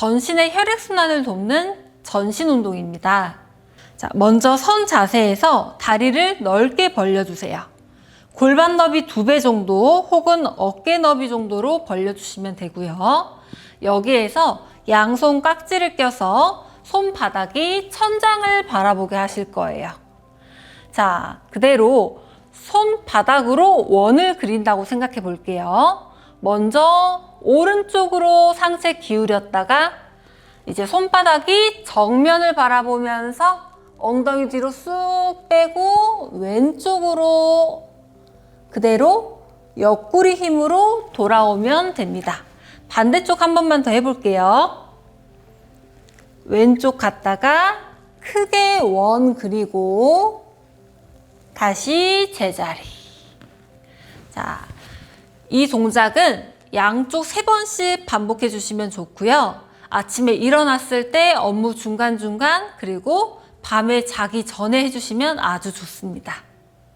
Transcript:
전신의 혈액순환을 돕는 전신 운동입니다. 자, 먼저 선 자세에서 다리를 넓게 벌려주세요. 골반 너비 두 배 정도 혹은 어깨 너비 정도로 벌려주시면 되고요. 여기에서 양손 깍지를 껴서 손바닥이 천장을 바라보게 하실 거예요. 자, 그대로 손바닥으로 원을 그린다고 생각해 볼게요. 먼저 오른쪽으로 상체 기울였다가 이제 손바닥이 정면을 바라보면서 엉덩이 뒤로 쑥 빼고 왼쪽으로 그대로 옆구리 힘으로 돌아오면 됩니다. 반대쪽 한 번만 더 해볼게요. 왼쪽 갔다가 크게 원 그리고 다시 제자리. 자, 이 동작은 양쪽 세 번씩 반복해 주시면 좋고요. 아침에 일어났을 때 업무 중간중간 그리고 밤에 자기 전에 해주시면 아주 좋습니다.